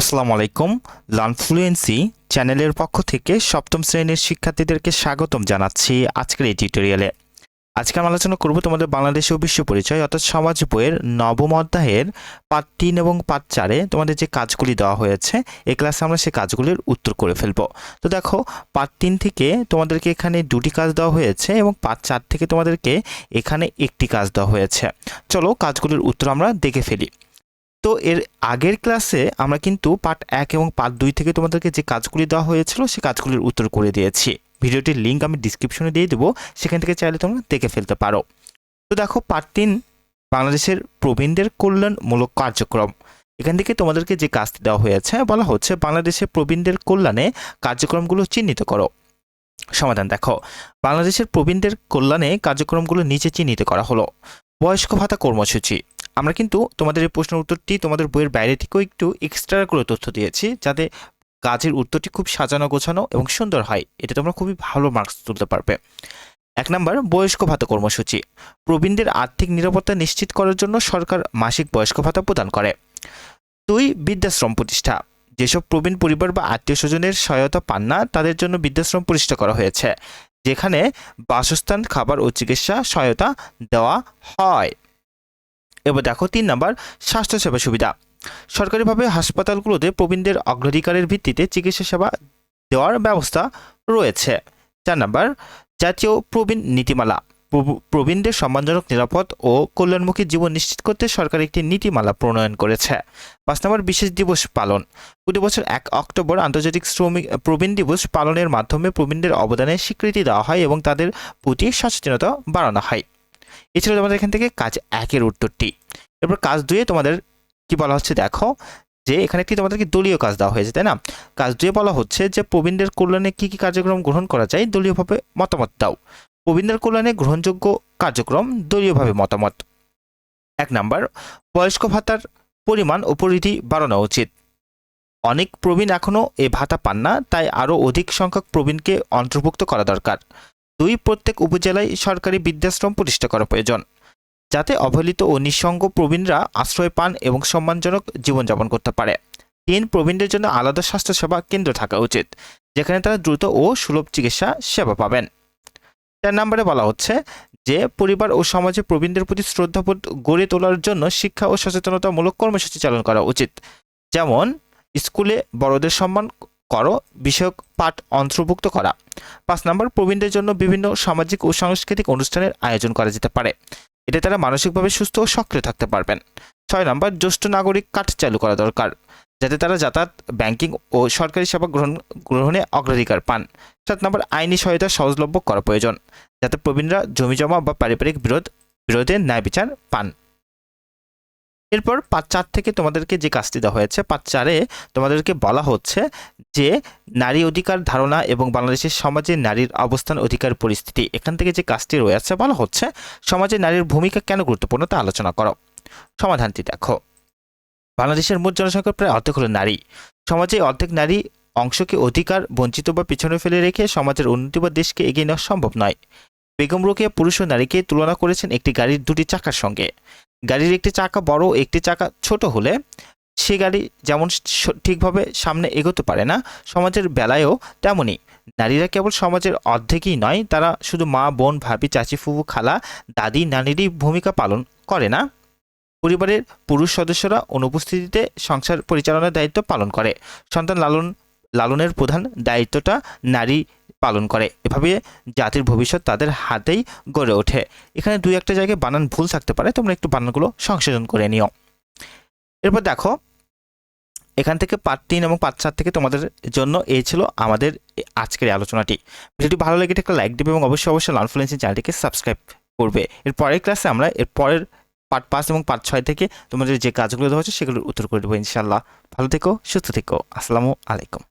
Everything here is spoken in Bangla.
আসসালামু আলাইকুম। লার্নফ্লুয়েন্সি চ্যানেলের পক্ষ থেকে সপ্তম শ্রেণির শিক্ষার্থীদেরকে স্বাগতম জানাচ্ছি আজকের এই টিউটোরিয়ালে। আজকে আমি আলোচনা করব তোমাদের বাংলাদেশ বিশ্ব পরিচয়, অর্থাৎ সমাজ বইয়ের নবম অধ্যায়ের পার্ট তিন এবং পার্ট চারে তোমাদের যে কাজগুলি দেওয়া হয়েছে এই ক্লাসে আমরা সেই কাজগুলির উত্তর করে ফেলব। তো দেখো, পার্ট তিন থেকে তোমাদেরকে এখানে দুটি কাজ দেওয়া হয়েছে এবং পার্ট চার থেকে তোমাদেরকে এখানে একটি কাজ দেওয়া হয়েছে। চলো কাজগুলির উত্তর আমরা দেখে ফেলি। তো এর আগের ক্লাসে আমরা কিন্তু পার্ট এক এবং পার্ট দুই থেকে তোমাদেরকে যে কাজগুলি দেওয়া হয়েছিল সেই কাজগুলির উত্তর করে দিয়েছি। ভিডিওটির লিঙ্ক আমি ডিসক্রিপশনে দিয়ে দেবো, সেখান থেকে চাইলে তোমরা দেখে ফেলতে পারো। তো দেখো, পার্ট তিন, বাংলাদেশের প্রবীণদের কল্যাণমূলক কার্যক্রম। এখান থেকে তোমাদেরকে যে কাজটি দেওয়া হয়েছে, বলা হচ্ছে বাংলাদেশের প্রবীণদের কল্যাণে কার্যক্রমগুলো চিহ্নিত করো। সমাধান দেখো, বাংলাদেশের প্রবীণদের কল্যাণে কার্যক্রমগুলো নিচে চিহ্নিত করা হলো। বয়স্ক ভাতা কর্মসূচি। আমরা কিন্তু তোমাদের এই প্রশ্নের উত্তরটি তোমাদের বইয়ের বাইরে থেকেও একটু এক্সট্রা করে তথ্য দিয়েছি, যাতে কাজের উত্তরটি খুব সাজানো গোছানো এবং সুন্দর হয়। এটা তোমরা খুবই ভালো মার্কস তুলতে পারবে। এক নম্বর, বয়স্ক ভাতা কর্মসূচি। প্রবীণদের আর্থিক নিরাপত্তা নিশ্চিত করার জন্য সরকার মাসিক বয়স্ক ভাতা প্রদান করে। দুই, বৃদ্ধাশ্রম প্রতিষ্ঠা। যেসব প্রবীণ পরিবার বা আত্মীয় স্বজনের সহায়তা পান না, তাদের জন্য বৃদ্ধাশ্রম প্রতিষ্ঠা করা হয়েছে, যেখানে বাসস্থান, খাবার ও চিকিৎসা সহায়তা দেওয়া হয়। এবার দেখো তিন নম্বর, স্বাস্থ্যসেবা সুবিধা। সরকারিভাবে হাসপাতালগুলোতে প্রবীণদের অগ্রাধিকারের ভিত্তিতে চিকিৎসা সেবা দেওয়ার ব্যবস্থা রয়েছে। চার নম্বর, জাতীয় প্রবীণ নীতিমালা। প্রব- প্রবীণদের সম্মানজনক নিরাপদ ও কল্যাণমুখী জীবন নিশ্চিত করতে সরকার একটি নীতিমালা প্রণয়ন করেছে। পাঁচ নম্বর, বিশেষ দিবস পালন। প্রতি বছর এক অক্টোবর আন্তর্জাতিক শ্রমিক, প্রবীণ দিবস পালনের মাধ্যমে প্রবীণদের অবদানের স্বীকৃতি দেওয়া হয় এবং তাদের প্রতি সচেতনতা বাড়ানো হয়। এছাড়া তোমাদের এখান থেকে কাজ একের উত্তরটি। এরপর কাজ দুয়ে তোমাদের কি বলা হচ্ছে দেখো, যে এখানে একটি তোমাদেরকে দলীয় কাজ দেওয়া হয়েছে, তাই না? কাজ দুয়ে বলা হচ্ছে যে প্রবীণদের কল্যাণে কি কি কার্যক্রম গ্রহণ করা যায়, দলীয়ভাবে মতামত দাও। প্রবীণদের কল্যাণে গ্রহণযোগ্য কার্যক্রম, দলীয়ভাবে মতামত। এক নাম্বার, বয়স্ক ভাতার পরিমাণ ও পরিধি বাড়ানো উচিত। অনেক প্রবীণ এখনও এ ভাতা পান না, তাই আরও অধিক সংখ্যক প্রবীণকে অন্তর্ভুক্ত করা দরকার। দুই প্রত্যেক উপজেলায় সরকারি বৃদ্ধাশ্রম প্রতিষ্ঠা করা প্রয়োজন, যাতে অবহেলিত ও নিঃসঙ্গ প্রবীণরা আশ্রয় পান এবং সম্মানজনক জীবনযাপন করতে পারে। তিন, প্রবীণদের জন্য আলাদা স্বাস্থ্যসেবা কেন্দ্র থাকা উচিত, যেখানে তারা দ্রুত ও সুলভ চিকিৎসা সেবা পাবেন। চার নম্বরে বলা হচ্ছে যে, পরিবার ও সমাজে প্রবীণদের প্রতি শ্রদ্ধাবোধ গড়ে তোলার জন্য শিক্ষা ও সচেতনতামূলক কর্মসূচি চালন করা উচিত, যেমন স্কুলে বড়দের সম্মান করো, বিষয়ক পাঠ অন্তর্ভুক্ত করা। পাঁচ নম্বর, প্রবীণদের জন্য বিভিন্ন সামাজিক ও সাংস্কৃতিক অনুষ্ঠানের আয়োজন করা যেতে পারে। এতে তারা মানসিকভাবে সুস্থ ও সক্রিয় থাকতে পারবেন। ছয় নম্বর, জ্যেষ্ঠ নাগরিক কার্ড চালু করা দরকার, যাতে তারা যাতায়াত, ব্যাংকিং ও সরকারি সেবা গ্রহণ, গ্রহণে অগ্রাধিকার পান। সাত নম্বর, আইনি সহায়তা সহজলভ্য করা প্রয়োজন, যাতে প্রবীণরা জমি জমা বা পারিবারিক বিরোধ, বিরোধে ন্যায় বিচার পান। এরপর পাঁচ চার থেকে তোমাদেরকে যে কাজটি দেওয়া হয়েছে, পাঁচ চারে তোমাদেরকে বলা হচ্ছে যে নারী অধিকার ধারণা এবং বাংলাদেশের সমাজে নারীর অবস্থান, অধিকার, পরিস্থিতি এখান থেকে যে কাজটি রয়েছে বলা হচ্ছে, সমাজে নারীর ভূমিকা কেন গুরুত্বপূর্ণ তা আলোচনা করো। সমাধানটি দেখো। বাংলাদেশের মোট জনসংখ্যার প্রায় অর্ধেক হলো নারী। সমাজে অর্ধেক নারী অংশকে অধিকার, বঞ্চিত বা পিছনে ফেলে রেখে সমাজের উন্নতি বা দেশকে এগিয়ে নেওয়া সম্ভব নয়। বেগম রোকেয়া পুরুষ ও নারীকে তুলনা করেছেন একটি গাড়ির দুটি চাকার সঙ্গে। গাড়ির একটি চাকা বড়, একটি চাকা ছোট হলে সে গাড়ি যেমন ঠিকভাবে সামনে এগোতে পারে না, সমাজের বেলায়ও তেমনই। নারীরা কেবল সমাজের অর্ধেকই নয়, তারা শুধু মা, বোন, ভাবি, চাচি, ফুফু, খালা, দাদি, নানিরই ভূমিকা পালন করে না। পরিবারের পুরুষ সদস্যরা অনুপস্থিতিতে সংসার পরিচালনার দায়িত্ব পালন করে। সন্তান লালন লালনের প্রধান দায়িত্বটা নারী পালন করে। এভাবে জাতির ভবিষ্যৎ তাদের হাতেই গড়ে ওঠে। এখানে দুই একটা জায়গায় বানান ভুল থাকতে পারে, তোমরা একটু বানানগুলো সংশোধন করে নিও। এরপর দেখো, এখান থেকে পার্ট তিন এবং পার্ট চার থেকে তোমাদের জন্য এই ছিল আমাদের আজকের আলোচনাটি। ভিডিওটি ভালো লেগে একটা লাইক দেবে এবং অবশ্যই অবশ্যই লানফ্লুয়েন্সি চ্যানেলটিকে সাবস্ক্রাইব করবে। এর পরের ক্লাসে আমরা, এর পরের পার্ট পাঁচ এবং পার্ট ছয় থেকে তোমাদের যে কাজগুলো দেওয়া হচ্ছে সেগুলোর উত্তর করে দেবো ইনশাল্লাহ ভালো থেকো, সুস্থ থেকো। আসসালামু আলাইকুম।